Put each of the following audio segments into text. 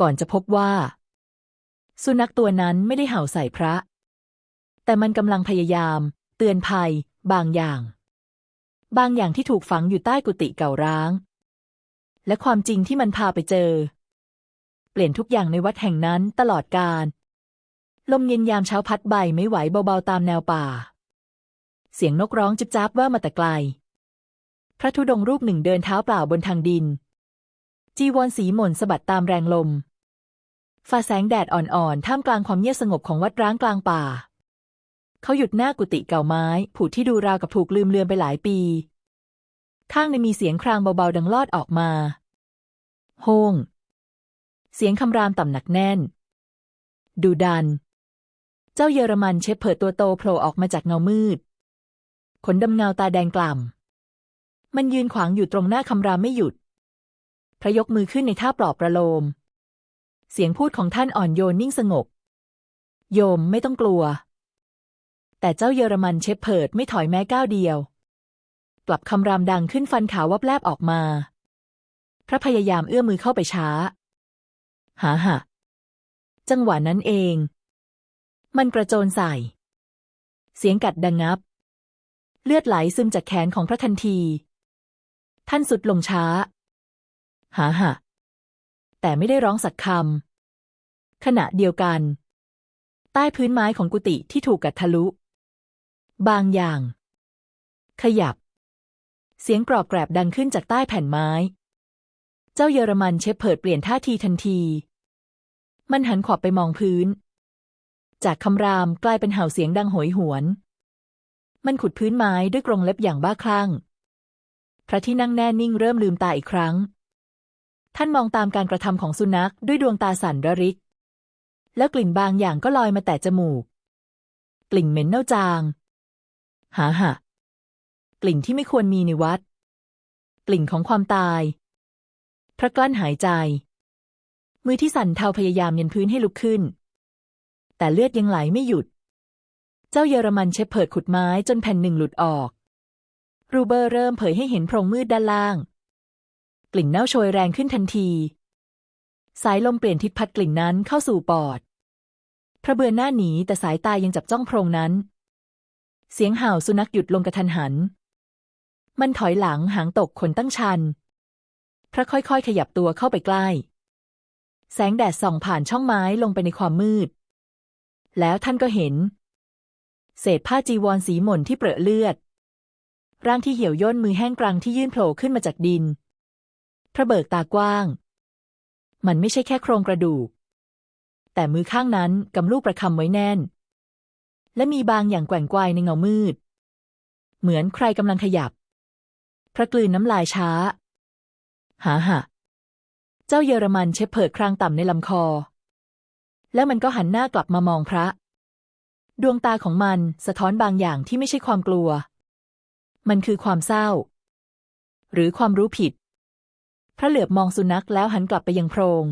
ก่อนจะพบว่า สุนัขตัวนั้นไม่ได้เห่าใส่พระ แต่มันกำลังพยายาม เตือนภัย บางอย่าง บางอย่างที่ถูกฝังอยู่ใต้กุฏิเก่าร้าง และความจริงที่มันพาไปเจอ เปลี่ยนทุกอย่างในวัดแห่งนั้นตลอดกาลลมเย็นยามเช้าพัดใบไม่ไหวเบาๆตามแนวป่า เสียงนกร้องจิบจ้าบว่ามาแต่ไกล พระธุดงค์รูปหนึ่งเดินเท้าเปล่าบนทางดิน จีวรสีหม่นสะบัดตามแรงลม ฝ่าแสงแดดอ่อนๆ ท่ามกลางความเงียบสงบของวัดร้างกลางป่า เขาหยุดหน้ากุฏิเก่าไม้ ผุที่ดูราวกับถูกลืมเลือนไปหลายปี ข้างในมีเสียงครางเบาๆ ดังลอดออกมา โฮง เสียงคำรามต่ำหนักแน่น ดูดัน เจ้าเยอรมันเชฟเพิดตัวโตโผล่ออกมาจากเงามืด ขนดำเงาตาแดงกล่ำมันยืนขวางอยู่ตรงหน้าคำรามไม่หยุด พระยกมือขึ้นในท่าปลอบประโลม เสียงพูดของท่านอ่อนโยนนิ่งสงบ โยมไม่ต้องกลัว แต่เจ้าเยอรมันเชฟเพิดไม่ถอยแม้ก้าวเดียว กลับคำรามดังขึ้นฟันขาววับแลบออกมา พระพยายามเอื้อมมือเข้าไปช้า หาหะจังหวะนั้นเอง มันกระโจนใส่ เสียงกัดดังงับ เลือดไหลซึมจากแขนของพระทันที ท่านสุดลงช้า หาหะแต่ไม่ได้ร้องสักคำขณะเดียวกัน ใต้พื้นไม้ของกุฏิที่ถูกกัดทะลุ บางอย่าง ขยับ เสียงกรอบแกรบดังขึ้นจากใต้แผ่นไม้ เจ้าเยอรมันเชฟเพิดเปลี่ยนท่าทีทันที มันหันขวบไปมองพื้น จากคำรามกลายเป็นเห่าเสียงดังโหยหวน มันขุดพื้นไม้ด้วยกรงเล็บอย่างบ้าคลั่งพระที่นั่งแน่นิ่งเริ่มลืมตาอีกครั้ง ท่านมองตามการกระทำของสุนัขด้วยดวงตาสั่นระริก แล้วกลิ่นบางอย่างก็ลอยมาแต่จมูก กลิ่นเหม็นเน่าจาง หาหะกลิ่นที่ไม่ควรมีในวัด กลิ่นของความตาย พระกลั้นหายใจ มือที่สั่นเทาพยายามยันพื้นให้ลุกขึ้น แต่เลือดยังไหลไม่หยุด เจ้าเยอรมันเชฟเพิดขุดไม้จนแผ่นหนึ่งหลุดออก รูเบอร์เริ่มเผยให้เห็นโพรงมืดด้านล่าง กลิ่นเน่าโชยแรงขึ้นทันที สายลมเปลี่ยนทิศพัดกลิ่นนั้นเข้าสู่ปอด พระเบือนหน้าหนีแต่สายตายังจับจ้องโพรงนั้น เสียงเห่าสุนัขหยุดลงกระทันหัน มันถอยหลังหางตกขนตั้งชัน พระค่อยๆ ขยับตัวเข้าไปใกล้ แสงแดดส่องผ่านช่องไม้ลงไปในความมืด แล้วท่านก็เห็น เศษผ้าจีวรสีหม่นที่เปรอะเลือดร่างที่เหี่ยวย่นมือแห้งกรังที่ยื่นโผล่ขึ้นมาจากดิน พระเบิกตากว้าง มันไม่ใช่แค่โครงกระดูก แต่มือข้างนั้นกำลูกประคำไว้แน่น และมีบางอย่างแกว่งไกวในเงามืด เหมือนใครกำลังขยับ พระกลืนน้ำลายช้า หาหะ เจ้าเยอรมันเชฟเพิดครางต่ำในลำคอ แล้วมันก็หันหน้ากลับมามองพระ ดวงตาของมันสะท้อนบางอย่างที่ไม่ใช่ความกลัว มันคือความเศร้า หรือความรู้ผิด ระเหลือบมองสุนัขแล้วหันกลับไปยังโพรง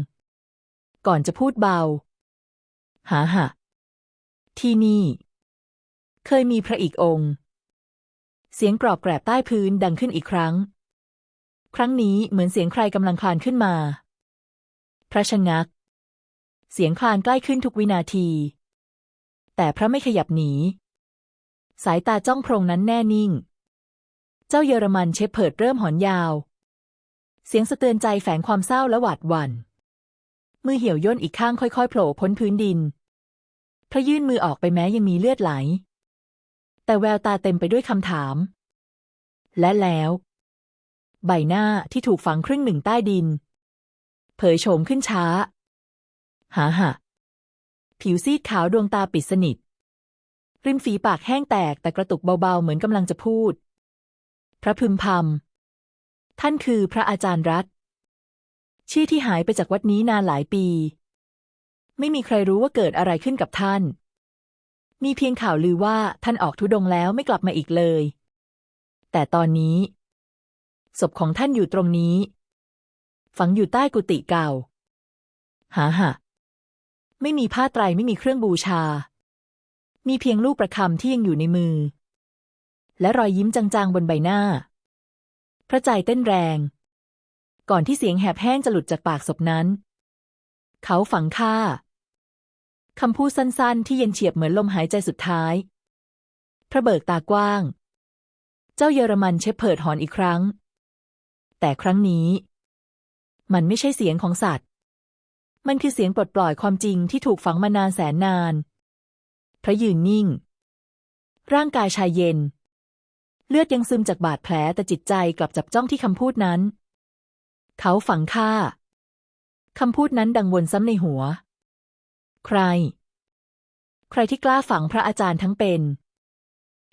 ก่อนจะพูดเบา หาหะ ที่นี่ เคยมีพระอีกองค์ เสียงกรอบแกรบใต้พื้นดังขึ้นอีกครั้ง ครั้งนี้เหมือนเสียงใครกำลังคลานขึ้นมา พระชะงัก เสียงคลานใกล้ขึ้นทุกวินาที แต่พระไม่ขยับหนี สายตาจ้องโพรงนั้นแน่นิ่ง เจ้าเยอรมันเชฟเพิดเริ่มหอนยาว เสียงสะเตือนใจแฝงความเศร้าและหวาดหวัน่น มือเหี่ยวย่นอีกข้างค่อยๆโผล่พ้นพื้นดิน พระยื่นมือออกไปแม้ยังมีเลือดไหล แต่แววตาเต็มไปด้วยคำถาม และแล้ว ใบหน้าที่ถูกฝังครึ่งหนึ่งใต้ดิน เผยโฉมขึ้นช้า หาหะผิวซีดขาวดวงตาปิดสนิท ริมฝีปากแห้งแตกแต่กระตุกเบาๆเหมือนกำลังจะพูด พระพึมพำ ท่านคือพระอาจารย์รัตชื่อที่หายไปจากวัดนี้นานหลายปี ไม่มีใครรู้ว่าเกิดอะไรขึ้นกับท่าน มีเพียงข่าวลือว่าท่านออกทุดงแล้วไม่กลับมาอีกเลย แต่ตอนนี้ ศพของท่านอยู่ตรงนี้ ฝังอยู่ใต้กุฏิเก่า หาหะไม่มีผ้าไตรไม่มีเครื่องบูชา มีเพียงลูกประคำที่ยังอยู่ในมือ และรอยยิ้มจางๆบนใบหน้า พระใจเต้นแรง ก่อนที่เสียงแหบแห้งจะหลุดจากปากศพนั้น เขาฝังค่าคำพูดสั้นๆ ที่เย็นเฉียบเหมือนลมหายใจสุดท้าย พระเบิกตากว้าง เจ้าเยอรมันเชฟเพิร์ดหอนอีกครั้ง แต่ครั้งนี้ มันไม่ใช่เสียงของสัตว์ มันคือเสียงปลดปล่อยความจริงที่ถูกฝังมานานแสนนาน พระยืนนิ่ง ร่างกายชายเย็น เลือดยังซึมจากบาดแผลแต่จิตใจกลับจับจ้องที่คำพูดนั้น เขาฝังค่าคำพูดนั้นดังวนซ้ำในหัว ใคร ใครที่กล้าฝังพระอาจารย์ทั้งเป็น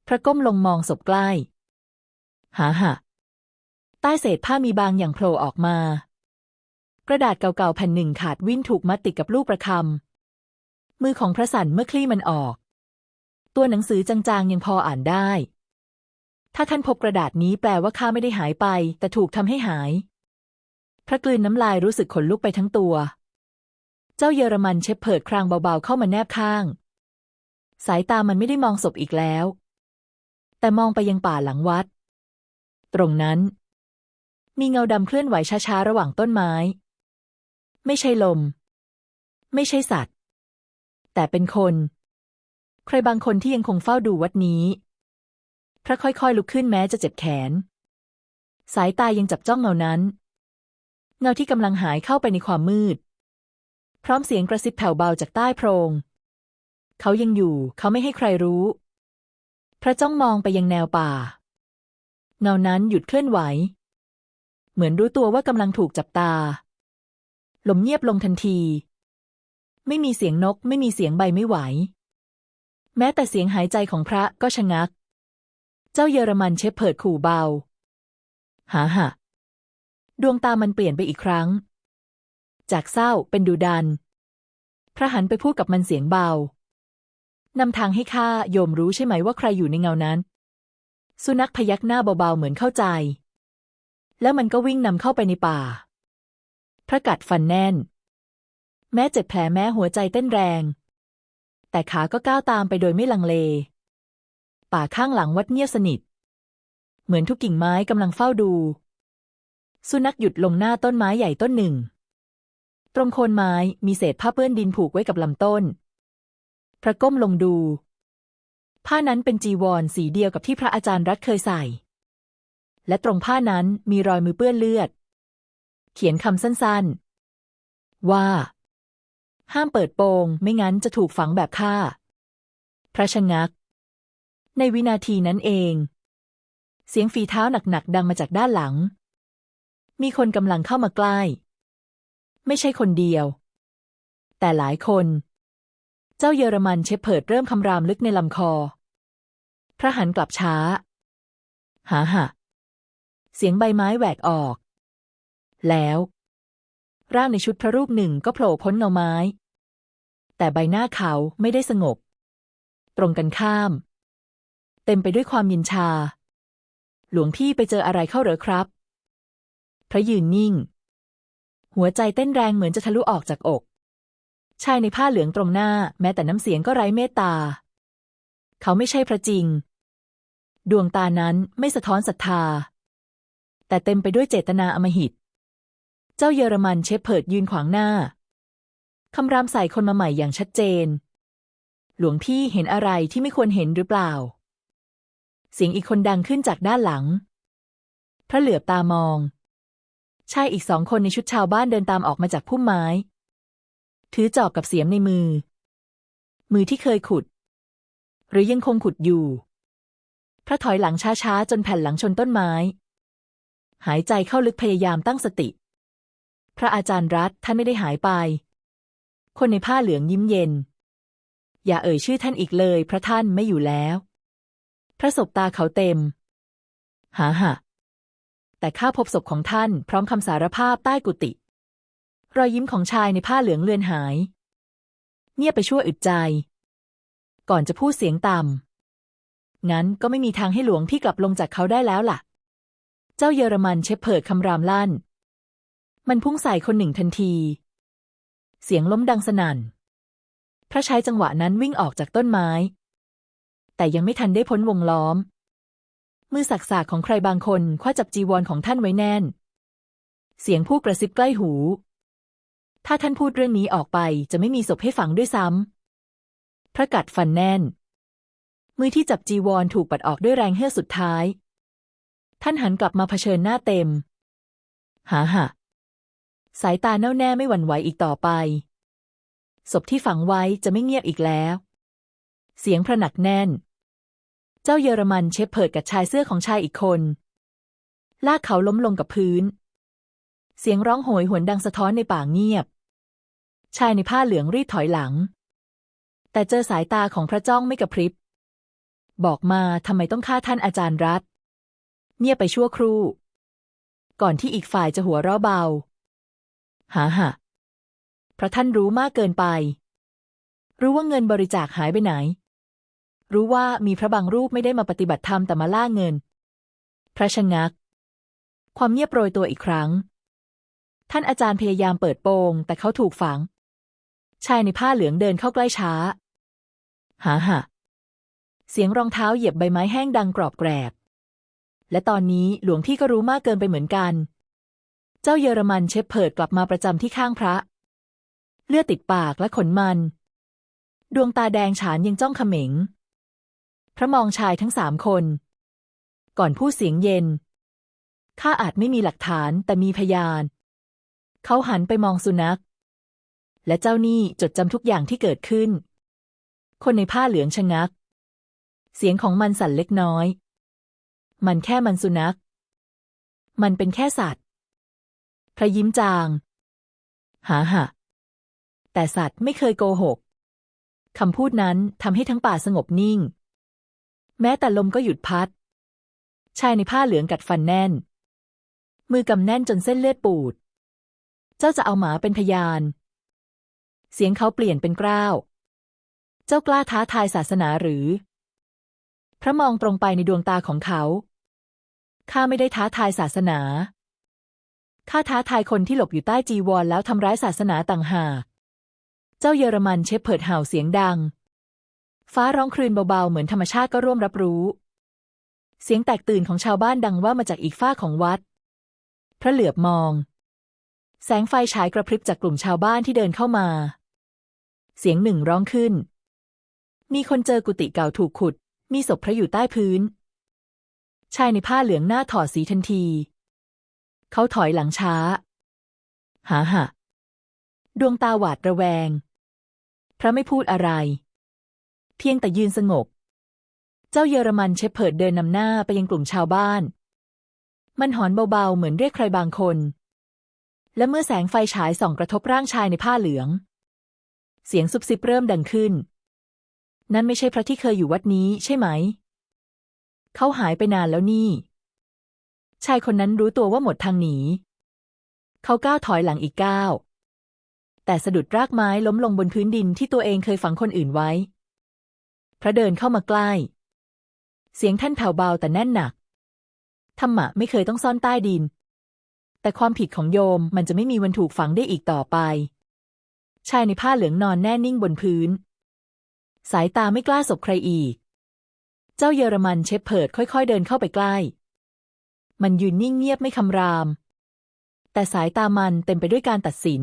พระก้มลงมองศพใกล้ หาหะใต้เศษผ้ามีบางอย่างโผล่ออกมา กระดาษเก่าๆแผ่นหนึ่งขาดวิ่นถูกมัดติดกับลูกประคำมือของพระสันเมื่อคลี่มันออก ตัวหนังสือจางๆยังพออ่านได้ ถ้าท่านพบกระดาษนี้แปลว่าข้าไม่ได้หายไป แต่ถูกทำให้หาย พระกลืนน้ำลายรู้สึกขนลุกไปทั้งตัว เจ้าเยอรมันเชฟเพิดครางเบาๆเข้ามาแนบข้าง สายตามันไม่ได้มองศพอีกแล้ว แต่มองไปยังป่าหลังวัด ตรงนั้น มีเงาดำเคลื่อนไหวช้าๆระหว่างต้นไม้ ไม่ใช่ลม ไม่ใช่สัตว์ แต่เป็นคน ใครบางคนที่ยังคงเฝ้าดูวัดนี้ พระค่อยๆ ลุกขึ้นแม้จะเจ็บแขน สายตายังจับจ้องเงานั้น เงาที่กำลังหายเข้าไปในความมืด พร้อมเสียงกระซิบแผ่วเบาจากใต้โพรง เขายังอยู่ เขาไม่ให้ใครรู้ พระจ้องมองไปยังแนวป่า เงานั้นหยุดเคลื่อนไหว เหมือนรู้ตัวว่ากำลังถูกจับตา ลมเงียบลงทันที ไม่มีเสียงนก ไม่มีเสียงใบไม่ไหว แม้แต่เสียงหายใจของพระก็ชะงัก จ้าเยอรมันเชฟเพิดขู่เบาหาหะดวงตามันเปลี่ยนไปอีกครั้ง จากเศร้าเป็นดูดัน พระหันไปพูดกับมันเสียงเบานำทางให้ข้าโยมรู้ใช่ไหมว่าใครอยู่ในเงานั้น สุนัขพยักหน้าเบาๆเหมือนเข้าใจ แล้วมันก็วิ่งนำเข้าไปในป่า พระกัดฟันแน่น แม้เจ็บแผลแม้หัวใจเต้นแรง แต่ขาก็ก้าวตามไปโดยไม่ลังเล ป่าข้างหลังวัดเงียบสนิท เหมือนทุกกิ่งไม้กำลังเฝ้าดู สุนัขหยุดลงหน้าต้นไม้ใหญ่ต้นหนึ่ง ตรงโคนไม้มีเศษผ้าเปื้อนดินผูกไว้กับลำต้น พระก้มลงดู ผ้านั้นเป็นจีวรสีเดียวกับที่พระอาจารย์รัฐเคยใส่ และตรงผ้านั้นมีรอยมือเปื้อนเลือด เขียนคำสั้นๆ ว่า ห้ามเปิดโปงไม่งั้นจะถูกฝังแบบข้าพระชะงัก ในวินาทีนั้นเอง เสียงฝีเท้าหนักๆดังมาจากด้านหลัง มีคนกำลังเข้ามาใกล้ ไม่ใช่คนเดียว แต่หลายคน เจ้าเยอรมันเชฟเพิร์ดเริ่มคำรามลึกในลำคอ พระหันกลับช้า หาหะเสียงใบไม้แหวกออก แล้ว ร่างในชุดพระรูปหนึ่งก็โผล่พ้นเงาไม้ แต่ใบหน้าเขาไม่ได้สงบ ตรงกันข้าม เต็มไปด้วยความยินชา หลวงพี่ไปเจออะไรเข้าเหรอครับ พระยืนนิ่ง หัวใจเต้นแรงเหมือนจะทะลุออกจากอก ชายในผ้าเหลืองตรงหน้า แม้แต่น้ำเสียงก็ไร้เมตตา เขาไม่ใช่พระจริง ดวงตานั้นไม่สะท้อนศรัทธา แต่เต็มไปด้วยเจตนาอมหิต เจ้าเยอรมันเชฟเพิร์ดยืนขวางหน้าคำรามใส่คนมาใหม่อย่างชัดเจน หลวงพี่เห็นอะไรที่ไม่ควรเห็นหรือเปล่า เสียงอีกคนดังขึ้นจากด้านหลัง พระเหลือบตามอง ชายอีกสองคนในชุดชาวบ้านเดินตามออกมาจากพุ่มไม้ ถือจอบกับเสียมในมือ มือที่เคยขุด หรือยังคงขุดอยู่ พระถอยหลังช้าๆ จนแผ่นหลังชนต้นไม้ หายใจเข้าลึกพยายามตั้งสติ พระอาจารย์รัฐท่านไม่ได้หายไป คนในผ้าเหลืองยิ้มเย็น อย่าเอ่ยชื่อท่านอีกเลย พระท่านไม่อยู่แล้ว พระศพตาเขาเต็ม หาหะแต่ข้าพบศพของท่านพร้อมคำสารภาพใต้กุฏิรอยยิ้มของชายในผ้าเหลืองเลือนหาย เงียบไปชั่วอึดใจ ก่อนจะพูดเสียงต่ำงั้นก็ไม่มีทางให้หลวงพี่กลับลงจากเขาได้แล้วล่ะ เจ้าเยอรมันเชฟเพิร์ดคำรามลั่น มันพุ่งใส่คนหนึ่งทันที เสียงล้มดังสนั่น พระชายจังหวะนั้นวิ่งออกจากต้นไม้ แต่ยังไม่ทันได้พ้นวงล้อม มือสักสากของใครบางคนคว้าจับจีวรของท่านไว้แน่น เสียงผู้กระซิบใกล้หู ถ้าท่านพูดเรื่องนี้ออกไปจะไม่มีศพให้ฝังด้วยซ้ำ พระกัดฟันแน่น มือที่จับจีวรถูกปัดออกด้วยแรงเฮือกสุดท้าย ท่านหันกลับมาเผชิญหน้าเต็ม หาหะสายตาแน่วแน่ไม่หวั่นไหวอีกต่อไปศพที่ฝังไว้จะไม่เงียบอีกแล้ว เสียงพระหนักแน่น เจ้าเยอรมันเชฟเพิดกับชายเสื้อของชายอีกคน ลากเขาล้มลงกับพื้น เสียงร้องโหยหวนดังสะท้อนในป่าเงียบ ชายในผ้าเหลืองรีบถอยหลัง แต่เจอสายตาของพระจ้องไม่กระพริบ บอกมาทำไมต้องฆ่าท่านอาจารย์รัฐ เงียบไปชั่วครู่ ก่อนที่อีกฝ่ายจะหัวเราะเบาหาหะพระท่านรู้มากเกินไป รู้ว่าเงินบริจาคหายไปไหน รู้ว่ามีพระบางรูปไม่ได้มาปฏิบัติธรรมแต่มาล่าเงิน พระชะงัก ความเงียบโปรยตัวอีกครั้ง ท่านอาจารย์พยายามเปิดโปง แต่เขาถูกฝัง ชายในผ้าเหลืองเดินเข้าใกล้ช้า หาหะเสียงรองเท้าเหยียบใบไม้แห้งดังกรอบแกรบ และตอนนี้หลวงพี่ก็รู้มากเกินไปเหมือนกัน เจ้าเยอรมันเชฟเพิดกลับมาประจำที่ข้างพระ เลือดติดปากและขนมัน ดวงตาแดงฉานยังจ้องเขม็ง พระมองชายทั้งสามคน ก่อนพูดเสียงเย็น ข้าอาจไม่มีหลักฐานแต่มีพยาน เขาหันไปมองสุนัข และเจ้านี่จดจำทุกอย่างที่เกิดขึ้น คนในผ้าเหลืองชะงัก เสียงของมันสั่นเล็กน้อย มันแค่มันสุนัข มันเป็นแค่สัตว์ พระยิ้มจาง หาหะ แต่สัตว์ไม่เคยโกหกคำพูดนั้นทำให้ทั้งป่าสงบนิ่ง แม้แต่ลมก็หยุดพัด ชายในผ้าเหลืองกัดฟันแน่น มือกำแน่นจนเส้นเลือดปูด เจ้าจะเอาหมาเป็นพยาน เสียงเขาเปลี่ยนเป็นกล้าว เจ้ากล้าท้าทายศาสนาหรือ พระมองตรงไปในดวงตาของเขา ข้าไม่ได้ท้าทายศาสนา ข้าท้าทายคนที่หลบอยู่ใต้จีวรแล้วทำร้ายศาสนาต่างหาก เจ้าเยอรมันเชฟเพิดเห่าเสียงดัง ฟ้าร้องครืนเบาๆ เหมือนธรรมชาติก็ร่วมรับรู้ เสียงแตกตื่นของชาวบ้านดังว่ามาจากอีกฝ้าของวัด พระเหลือบมอง แสงไฟฉายกระพริบจากกลุ่มชาวบ้านที่เดินเข้ามา เสียงหนึ่งร้องขึ้น มีคนเจอกุฏิเก่าถูกขุด มีศพพระอยู่ใต้พื้น ชายในผ้าเหลืองหน้าถอดสีทันที เขาถอยหลังช้า หาหะดวงตาหวาดระแวง พระไม่พูดอะไร เพียงแต่ยืนสงบ เจ้าเยอรมันเชฟเพิร์ดเดินนำหน้าไปยังกลุ่มชาวบ้าน มันหอนเบาๆ เหมือนเรียกใครบางคน และเมื่อแสงไฟฉายส่องกระทบร่างชายในผ้าเหลือง เสียงซุบซิบเริ่มดังขึ้น นั่นไม่ใช่พระที่เคยอยู่วัดนี้ใช่ไหม เขาหายไปนานแล้วนี่ ชายคนนั้นรู้ตัวว่าหมดทางหนี เขาก้าวถอยหลังอีกก้าวแต่สะดุดรากไม้ล้มลงบนพื้นดินที่ตัวเองเคยฝังคนอื่นไว้ พระเดินเข้ามาใกล้ เสียงท่านแผ่วเบาแต่แน่นหนัก ธรรมะไม่เคยต้องซ่อนใต้ดิน แต่ความผิดของโยมมันจะไม่มีวันถูกฝังได้อีกต่อไป ชายในผ้าเหลืองนอนแน่นิ่งบนพื้น สายตาไม่กล้าสบใครอีก เจ้าเยอรมันเชฟเพิร์ดค่อยๆเดินเข้าไปใกล้ มันยืนนิ่งเงียบไม่คำราม แต่สายตามันเต็มไปด้วยการตัดสิน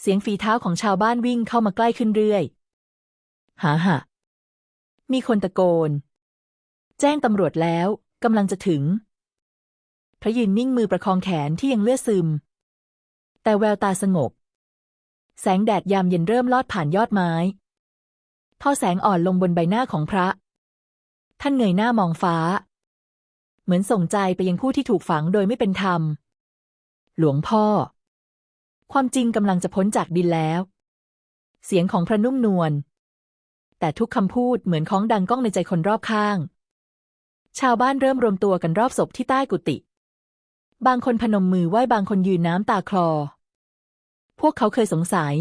เสียงฝีเท้าของชาวบ้านวิ่งเข้ามาใกล้ขึ้นเรื่อย หาหะ มีคนตะโกน แจ้งตำรวจแล้วกำลังจะถึง พระยืนนิ่งมือประคองแขนที่ยังเลือดซึม แต่แววตาสงบ แสงแดดยามเย็นเริ่มลอดผ่านยอดไม้ ทอแสงอ่อนลงบนใบหน้าของพระ ท่านเงยหน้ามองฟ้า เหมือนส่งใจไปยังผู้ที่ถูกฝังโดยไม่เป็นธรรม หลวงพ่อ ความจริงกำลังจะพ้นจากดินแล้ว เสียงของพระนุ่มนวล แต่ทุกคำพูดเหมือนของดังก้องในใจคนรอบข้าง ชาวบ้านเริ่มรวมตัวกันรอบศพที่ใต้กุฏิบางคนพนมมือไหว้บางคนยืนน้ำตาคลอ พวกเขาเคยสงสัย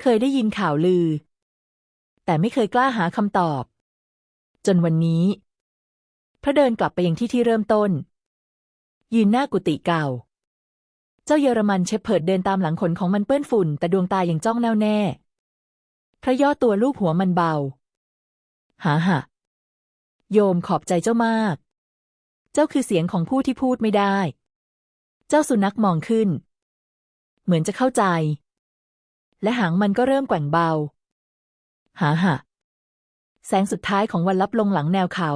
เคยได้ยินข่าวลือ แต่ไม่เคยกล้าหาคำตอบ จนวันนี้ พระเดินกลับไปยังที่ที่เริ่มต้น ยืนหน้ากุฏิเก่า เจ้าเยอรมันเชฟเพิร์ดเดินตามหลังขนของมันเปื้อนฝุ่น แต่ดวงตายังจ้องแน่วแน่ พระย่อตัวลูบหัวมันเบา หาหะ โยมขอบใจเจ้ามาก เจ้าคือเสียงของผู้ที่พูดไม่ได้ เจ้าสุนัขมองขึ้น เหมือนจะเข้าใจ และหางมันก็เริ่มแกว่งเบา หาหะ แสงสุดท้ายของวันลับลงหลังแนวเขา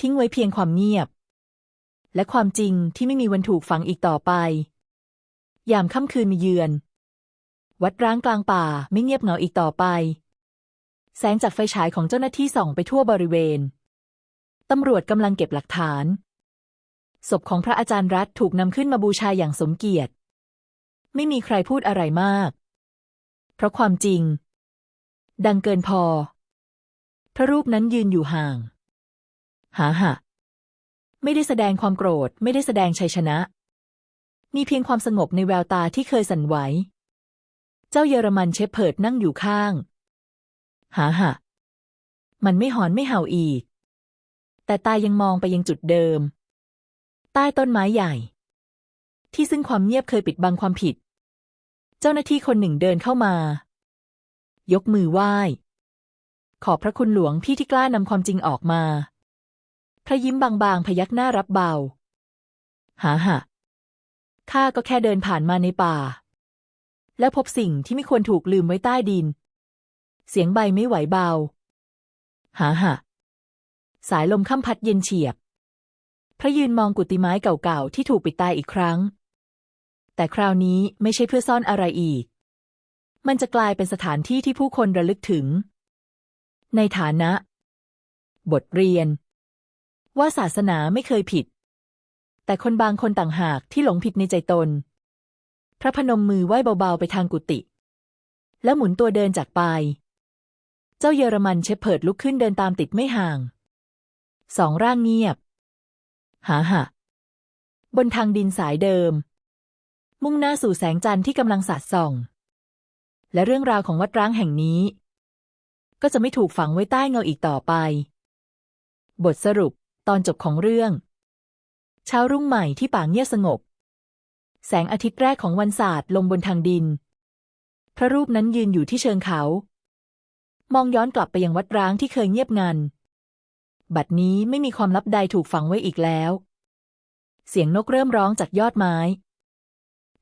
ทิ้งไว้เพียงความเงียบ และความจริงที่ไม่มีวันถูกฝังอีกต่อไป ยามค่ำคืนมีเยือน วัดร้างกลางป่าไม่เงียบเหงาอีกต่อไป แสงจากไฟฉายของเจ้าหน้าที่ส่องไปทั่วบริเวณ ตำรวจกำลังเก็บหลักฐาน ศพของพระอาจารย์รัฐถูกนำขึ้นมาบูชาอย่างสมเกียรติ ไม่มีใครพูดอะไรมาก เพราะความจริง ดังเกินพอ พระรูปนั้นยืนอยู่ห่าง หาหะไม่ได้แสดงความโกรธ ไม่ได้แสดงชัยชนะ มีเพียงความสงบในแววตาที่เคยสั่นไหว เจ้าเยอรมันเชฟเพิร์ดนั่งอยู่ข้าง หาหะ มันไม่หอนไม่เห่าอีก แต่ตายังมองไปยังจุดเดิม ใต้ต้นไม้ใหญ่ ที่ซึ่งความเงียบเคยปิดบังความผิด เจ้าหน้าที่คนหนึ่งเดินเข้ามา ยกมือไหว้ ขอบพระคุณหลวงพี่ที่กล้านำความจริงออกมา พระยิ้มบางๆ พยักหน้ารับเบา หาหะข้าก็แค่เดินผ่านมาในป่า แล้วพบสิ่งที่ไม่ควรถูกลืมไว้ใต้ดิน เสียงใบไม่ไหวเบา หาหะสายลมค่ำพัดเย็นเฉียบ พระยืนมองกุฏิไม้เก่าๆที่ถูกปิดตายอีกครั้ง แต่คราวนี้ไม่ใช่เพื่อซ่อนอะไรอีก มันจะกลายเป็นสถานที่ที่ผู้คนระลึกถึง ในฐานะ บทเรียน ว่าศาสนาไม่เคยผิด แต่คนบางคนต่างหากที่หลงผิดในใจตน ระพนมมือไหว้เบาๆไปทางกุฏิแล้วหมุนตัวเดินจากไป เจ้าเยอรมันเชฟเพิร์ดลุกขึ้นเดินตามติดไม่ห่าง สองร่างเงียบ หาหะ บนทางดินสายเดิม มุ่งหน้าสู่แสงจันทร์ที่กำลังสาดส่อง และเรื่องราวของวัดร้างแห่งนี้ ก็จะไม่ถูกฝังไว้ใต้เงาอีกต่อไป บทสรุปตอนจบของเรื่อง เช้ารุ่งใหม่ที่ป่าเงียบสงบ แสงอาทิตย์แรกของวันศาสตร์ลงบนทางดิน พระรูปนั้นยืนอยู่ที่เชิงเขา มองย้อนกลับไปยังวัดร้างที่เคยเงียบงัน บัดนี้ไม่มีความลับใดถูกฝังไว้อีกแล้ว เสียงนกเริ่มร้องจากยอดไม้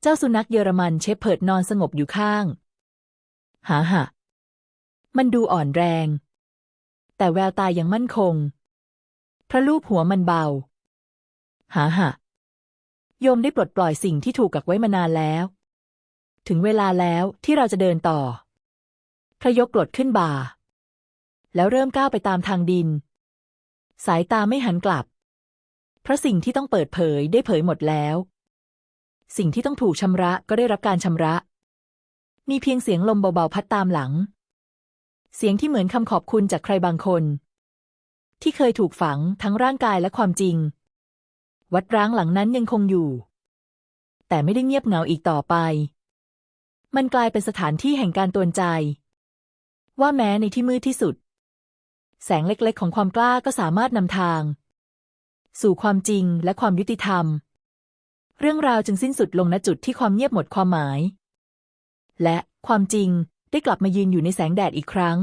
เจ้าสุนัขเยอรมันเชฟเพิร์ดนอนสงบอยู่ข้าง หาหะมันดูอ่อนแรง แต่แววตายังมั่นคง พระลูบหัวมันเบา หาหะ โยมได้ปลดปล่อยสิ่งที่ถูกกักไว้มานานแล้ว ถึงเวลาแล้วที่เราจะเดินต่อ พระยกกรดขึ้นบ่า แล้วเริ่มก้าวไปตามทางดิน สายตาไม่หันกลับ เพราะสิ่งที่ต้องเปิดเผยได้เผยหมดแล้ว สิ่งที่ต้องถูกชำระก็ได้รับการชำระ มีเพียงเสียงลมเบาๆพัดตามหลัง เสียงที่เหมือนคำขอบคุณจากใครบางคน ที่เคยถูกฝังทั้งร่างกายและความจริง วัดร้างหลังนั้นยังคงอยู่ แต่ไม่ได้เงียบเหงาอีกต่อไป มันกลายเป็นสถานที่แห่งการตวนใจ ว่าแม้ในที่มืดที่สุด แสงเล็กๆ ของความกล้าก็สามารถนำทาง สู่ความจริงและความยุติธรรม เรื่องราวจึงสิ้นสุดลงณจุดที่ความเงียบหมดความหมาย และความจริงได้กลับมายืนอยู่ในแสงแดดอีกครั้ง